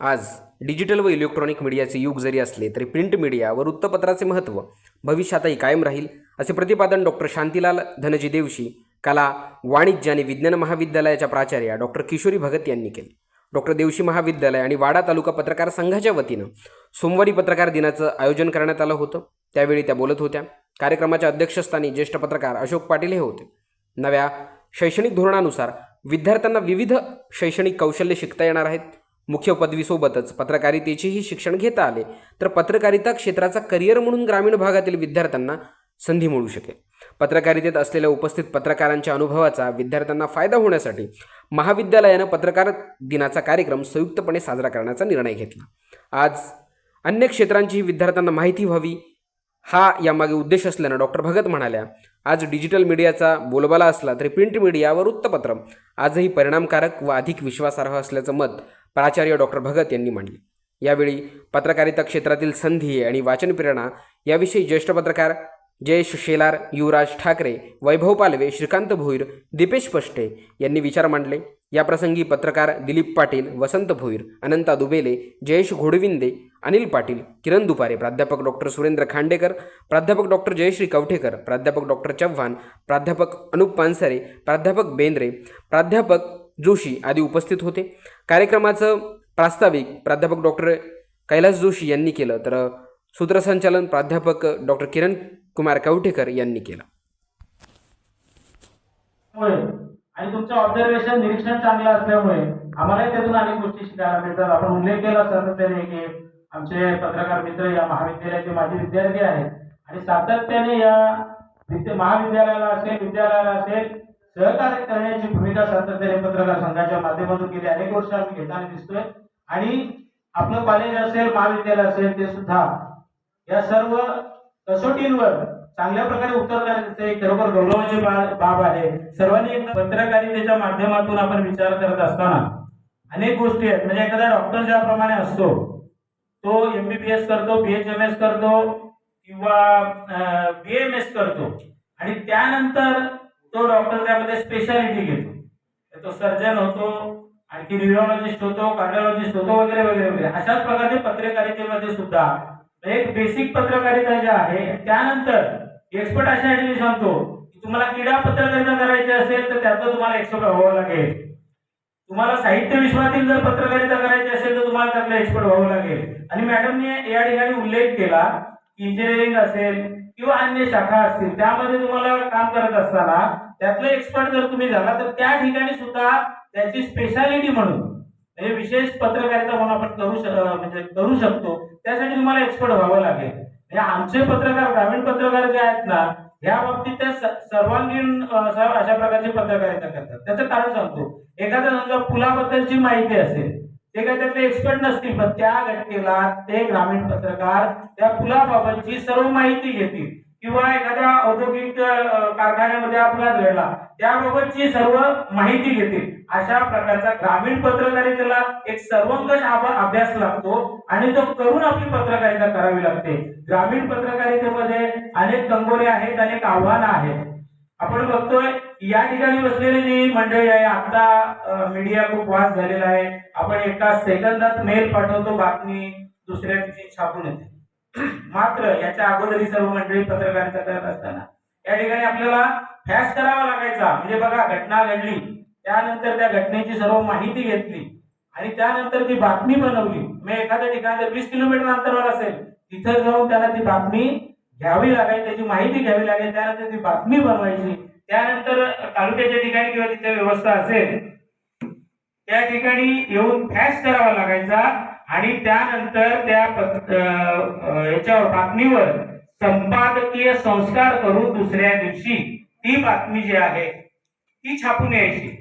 आज डिजिटल व इलेक्ट्रॉनिक मीडियाचे युग जरी असले तरी प्रिंट मीडिया व वृत्तपत्राचे महत्त्व भविष्यातही कायम राहील असे प्रतिपादन डॉक्टर शांतीलाल धनजी देवशी कला वाणिज्य आणि विज्ञान महाविद्यालयाच्या प्राचार्या डॉक्टर किशोरी भगत यांनी केले. डॉक्टर देवशी महाविद्यालय आणि वाडा तालुका पत्रकार संघाच्या वतीनं सोमवारी पत्रकार दिनाचं आयोजन करण्यात आलं होतं. त्यावेळी त्या बोलत होत्या. कार्यक्रमाच्या अध्यक्षस्थानी ज्येष्ठ पत्रकार अशोक पाटील हे होते. नव्या शैक्षणिक धोरणानुसार विद्यार्थ्यांना विविध शैक्षणिक कौशल्य शिकता येणार आहेत. मुख्य पदवीसोबतच पत्रकारितेचेही शिक्षण घेता आले तर पत्रकारिता क्षेत्राचा करिअर म्हणून ग्रामीण भागातील विद्यार्थ्यांना संधी मिळू शकेल. पत्रकारितेत असलेल्या उपस्थित पत्रकारांच्या अनुभवाचा विद्यार्थ्यांना फायदा होण्यासाठी महाविद्यालयानं पत्रकार दिनाचा कार्यक्रम संयुक्तपणे साजरा करण्याचा निर्णय घेतला. आज अन्य क्षेत्रांचीही विद्यार्थ्यांना माहिती व्हावी हा यामागे उद्देश असल्यानं डॉक्टर भगत म्हणाल्या आज डिजिटल मीडियाचा बोलबाला असला तरी प्रिंट मीडिया व वृत्तपत्र आजही परिणामकारक व अधिक विश्वासार्ह असल्याचं मत प्राचार्य डॉक्टर भगत यांनी मांडली यावेळी पत्रकारिता क्षेत्रातील संधी आणि वाचनप्रेरणा याविषयी ज्येष्ठ पत्रकार जयेश शेलार युवराज ठाकरे वैभव पालवे श्रीकांत भोईर दीपेश पष्टे यांनी विचार मांडले. याप्रसंगी पत्रकार दिलीप पाटील वसंत भोईर अनंता दुबेले जयेश घोडविंदे अनिल पाटील किरण दुपारे प्राध्यापक डॉक्टर सुरेंद्र खांडेकर प्राध्यापक डॉक्टर जयश्री कवठेकर प्राध्यापक डॉक्टर चव्हाण प्राध्यापक अनुप पानसरे प्राध्यापक बेंद्रे प्राध्यापक जोशी आदी उपस्थित होते. कार्यक्रमाचं प्रास्ताविक प्राध्यापक डॉक्टर कैलास जोशी यांनी केलं तर सूत्रसंचालन प्राध्यापक डॉक्टर किरण कुमार कवठेकर यांनी केलं. आणि तुमचं ऑब्झर्वेशन निरीक्षण चांगलं असल्यामुळे आम्हालाही त्यातून अनेक गोष्टी शिकायला मिळतात. आपण उल्लेख केला सातत्याने की आमचे पत्रकार मित्र या महाविद्यालयाचे माजी विद्यार्थी आहेत. आणि सातत्याने या महाविद्यालयाला असेल विद्यालयाला असेल सहकार्य करण्याची भूमिका सातत्याने पत्रकार संघाच्या माध्यमातून गेली अनेक वर्ष आम्ही घेताना दिसतोय. आणि आपलं कॉलेज असेल महाविद्यालय असेल ते सुद्धा या सर्व कसोटींवर चांगल्या प्रकारे उत्तर देण्याचे खरोखर गौरवाची बाब आहे. सर्वांनी पत्रकारितेच्या माध्यमातून आपण विचार करत असताना अनेक गोष्टी आहेत. म्हणजे एखादा डॉक्टर ज्याप्रमाणे असतो तो एमबीबीएस करतो बीएचएमएस करतो किंवा बीएमएस करतो. आणि त्यानंतर तो डॉक्टर त्यामध्ये स्पेशालिटी घेतो. तो सर्जन होतो आणखी न्यूरोलॉजिस्ट होतो कार्डिओलॉजिस्ट होतो वगैरे वगैरे वगैरे. अशाच प्रकारचे पत्रकारितेमध्ये सुद्धा एक बेसिक पत्रकारिता जे आहे त्यानंतर एक्सपर्ट अशा मी सांगतो की तुम्हाला क्रीडा पत्रकारिता करायची असेल तर त्यातलं तुम्हाला एक्सपर्ट व्हावं लागेल. तुम्हाला साहित्य विश्वातील जर पत्रकारिता करायची असेल तर तुम्हाला त्यातलं एक्सपर्ट व्हावं लागेल. आणि मॅडमने या ठिकाणी उल्लेख केला की इंजिनिअरिंग असेल किंवा अन्य शाखा असतील त्यामध्ये तुम्हाला काम करत असताना त्यातलं एक्सपर्ट जर तुम्ही झाला तर त्या ठिकाणी सुद्धा त्याची स्पेशालिटी म्हणून म्हणजे विशेष पत्रकारिता म्हणून आपण करू म्हणजे करू शकतो. त्यासाठी तुम्हाला एक्सपर्ट व्हावं लागेल. म्हणजे आमचे पत्रकार ग्रामीण पत्रकार जे आहेत ना या बाबतीत ते सर्वांगीण अशा प्रकारची पत्रकारिता करतात. त्याचं कारण सांगतो. एखाद्या समजा पुलाबद्दलची माहिती असेल ते काय त्यातले एक्सपर्ट नसतील पण त्या घटनेला ते ग्रामीण पत्रकार त्या पुलाबाबतची सर्व माहिती घेतील. किंवा एखाद्या औद्योगिक कारखान्यामध्ये अपघात घडला त्याबाबतची सर्व माहिती घेतील अशा प्रकारचा ग्रामीण पत्रकारितेला एक सर्वंकष अभ्यास लागतो आणि तो करून आपली पत्रकारिता करावी लागते. ग्रामीण पत्रकारितेमध्ये अनेक कंगोरे आहेत अनेक आव्हानं आहेत. आपण बघतोय या ठिकाणी बसलेली जी मंडळी आहे आता मीडिया खूप वास झालेला आहे. आपण एका सेकंदात मेल पाठवतो बातमी दुसऱ्या दिवशी छापून येते. मात्र याच्या अगोदर सर्व मंडळी पत्रकारिता करत असताना या ठिकाणी आपल्याला फॅस करावा लागायचा. म्हणजे बघा घटना घडली त्यानंतर त्या घटनेची सर्व माहिती घेतली आणि त्यानंतर ती बातमी बनवली. मग एखाद्या ठिकाणी वीस किलोमीटर अंतरावर असेल तिथं जाऊन त्याला ती बातमी घ्यावी लागेल त्याची माहिती घ्यावी लागेल त्यानंतर ती बातमी बनवायची. त्यानंतर तालुक्याच्या ठिकाणी किंवा तिथे व्यवस्था असेल त्या ठिकाणी येऊन फॅस करावा लागायचा. आणि त्यानंतर त्या अं, याच्यावर बातमीवर संपादकीय संस्कार करून दुसऱ्या दिवशी ती बातमी जी आहे ती छापून यायची.